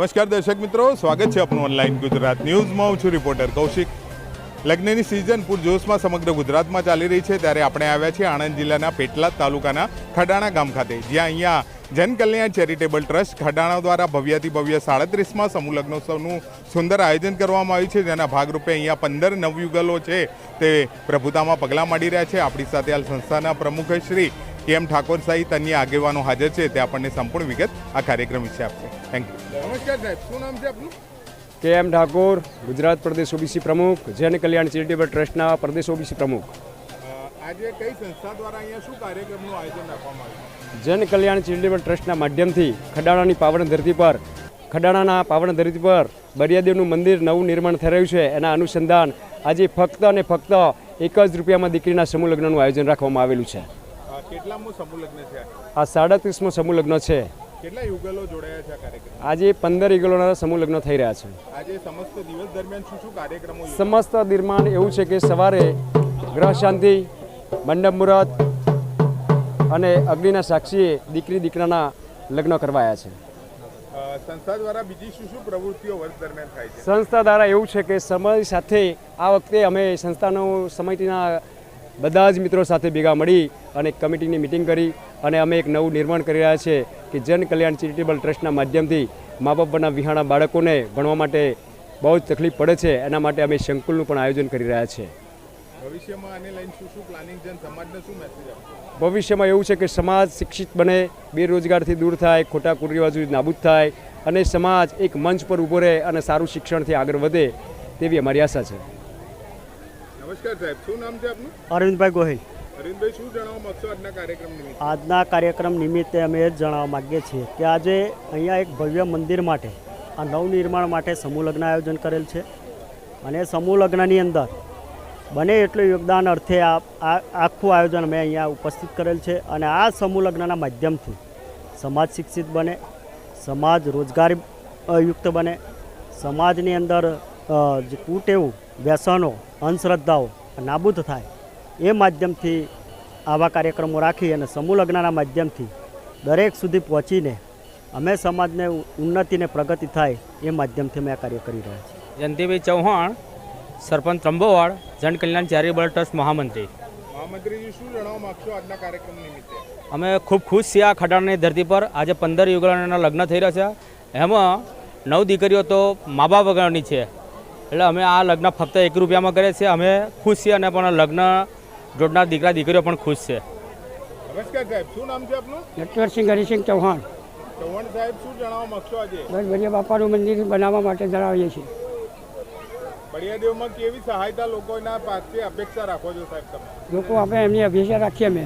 નમસ્કાર દર્શક મિત્રો, સ્વાગત છે આપનું ઓનલાઈન ગુજરાત ન્યૂઝમાં. હું છું રિપોર્ટર કૌશિક. લગ્નની સિઝન પૂરજોશમાં સમગ્ર ગુજરાતમાં ચાલી રહી છે. ત્યારે આપણે આવ્યા છીએ આણંદ જિલ્લાના પેટલાદ તાલુકાના ખડાણા ગામ ખાતે, જ્યાં અહીંયા જનકલ્યાણ ચેરિટેબલ ટ્રસ્ટ ખડાણા દ્વારા ભવ્યથી ભવ્ય સાડત્રીસમાં સમૂહ લગ્નોત્સવનું સુંદર આયોજન કરવામાં આવ્યું છે. જેના ભાગરૂપે અહીંયા પંદર નવયુગલો છે તે પ્રભુતામાં પગલાં માંડી રહ્યા છે. આપણી સાથે હાલ સંસ્થાના પ્રમુખ શ્રી કે એમ ઠાકોર સહિત અન્ય આગેવાનો હાજર છે તે આપણને સંપૂર્ણ વિગત આ કાર્યક્રમ વિશે આપશે. થેન્ક યુ નમસ્કાર સાહેબ શું નામ છે આપનું? કે એમ ઠાકોર ગુજરાત પ્રદેશ ઓબીસી પ્રમુખ જન કલ્યાણ ચેરિટેબલ ટ્રસ્ટના પ્રદેશ ઓબીસી પ્રમુખ. આજે કઈ સંસ્થા દ્વારા અહીંયા શું કાર્યક્રમનું આયોજન રાખવામાં આવ્યું? જન કલ્યાણ ચેરિટેબલ ટ્રસ્ટના માધ્યમથી ખડાણાની પાવન ધરતી પર ખડાણાના પાવન ધરતી પર બરિયાદેવનું મંદિર નવું નિર્માણ થઈ રહ્યું છે. એના અનુસંધાન આજે ફક્ત અને ફક્ત એક જ રૂપિયામાં દીકરીના સમૂહ લગ્નનું આયોજન રાખવામાં આવેલું છે. કેટલામું સમૂહ છે આ? સાડત્રીસમો સમૂહ લગ્ન છે. કેટલા યુગલો જોડાયા છે આ કાર્યક્રમ? આજે પંદર યુગલોના સમૂહ લગ્ન થઈ રહ્યા છે. આજે સમસ્ત દિવસ દરમિયાન શું શું કાર્યક્રમો સમસ્ત નિર્માણ એવું છે કે સવારે ગ્રહ શાંતિ મંડપ મુહૂર્ત અને અગ્નિના સાક્ષીએ દીકરી દીકરાના લગ્ન કરવાયા છે. સંસ્થા દ્વારા બીજી શું શું પ્રવૃત્તિઓ વર્ષ દરમિયાન થાય છે? સંસ્થા દ્વારા એવું છે કે સમય સાથે આ વખતે અમે સંસ્થાનો સમિતિના બધા જ મિત્રો સાથે ભેગા મળી અને કમિટીની મિટિંગ કરી અને અમે એક નવું નિર્માણ કરી રહ્યા છે કે જન કલ્યાણ ચેરિટેબલ ટ્રસ્ટના માધ્યમથી મા બાપના વિહાણા બાળકોને ભણવા માટે બહુ જ તકલીફ પડે છે. એના માટે અમે સંકુલનું પણ આયોજન કરી રહ્યા છીએ ભવિષ્યમાં આને લઈને શું શું પ્લાનિંગ છે સમાજને શું મેસેજ આપશો? ભવિષ્યમાં એવું છે કે સમાજ શિક્ષિત બને બેરોજગારથી દૂર થાય ખોટા કુરિવાજો નાબૂદ થાય અને સમાજ એક મંચ પર ઊભો રહે અને સારું શિક્ષણથી આગળ વધે તેવી અમારી આશા છે. નમસ્કાર સાહેબ શું નામ છે આપનું? અરવિંદભાઈ ગોહિલ. અરવિંદભાઈ શું જણાવવા માંગશો આજના કાર્યક્રમ નિમિત્તે? આજના કાર્યક્રમ નિમિત્તે અમે એ જણાવવા માગીએ છીએ કે આજે અહીંયા એક ભવ્ય મંદિર માટે આ નવનિર્માણ માટે સમૂહ લગ્ન આયોજન કરેલ છે. અને સમૂહલગ્નની સમૂહ લગ્નની અંદર બને એટલું યોગદાન અર્થે આ આ- આખું આયોજન અમે અહીંયા ઉપસ્થિત કરેલ છે. અને આ સમૂહ લગ્નના માધ્યમથી સમાજ શિક્ષિત બને સમાજ રોજગારી યુક્ત બને સમાજની અંદર જે કુટેવું વ્યસનો અંધશ્રદ્ધાઓ નાબૂદ થાય એ માધ્યમથી આવા કાર્યક્રમો રાખી અને સમૂહ લગ્નના માધ્યમથી દરેક સુધી પહોંચીને અમે સમાજને ઉન્નતિને પ્રગતિ થાય એ માધ્યમથી અમે આ કાર્ય કરી રહ્યા છીએ. જયંતિભાઈ ચૌહાણ સરપંચ ત્રંબોવાડ જન કલ્યાણ ચેરિટેબલ ટ્રસ્ટ મહામંત્રી. મહામંત્રીજી શું જણાવવા માંગશો આજના કાર્યક્રમ નિમિત્તે? અમે ખૂબ ખુશ છીએ આ ખડાણની ધરતી પર. આજે પંદર યુગલોના લગ્ન થઈ રહ્યા છે. એમાં નવ દીકરીઓ તો મા બાપ વગરની છે. એટલે અમે આ લગ્ન ફક્ત એક રૂપિયામાં કરીએ છીએ. અમે ખુશ છીએ અને પણ લગ્ન જોડનાર દીકરા દીકરીઓ પણ ખુશ છે. નમસ્કાર સાહેબ શું નામ છે આપનું? નટવરસિંહ હરિસિંહ ચૌહાણ. ચૌહાણ સાહેબ શું જણાવવા માંગશો આજે? બલિયા બાપાનું મંદિર બનાવવા માટે જણાવીએ છીએ. બળિયાદેવમાં કેવી સહાયતા લોકોના પાસે અપેક્ષા રાખો છો સાહેબ તમે? લોકો આપણે એમની અભિષા રાખીએ અમે.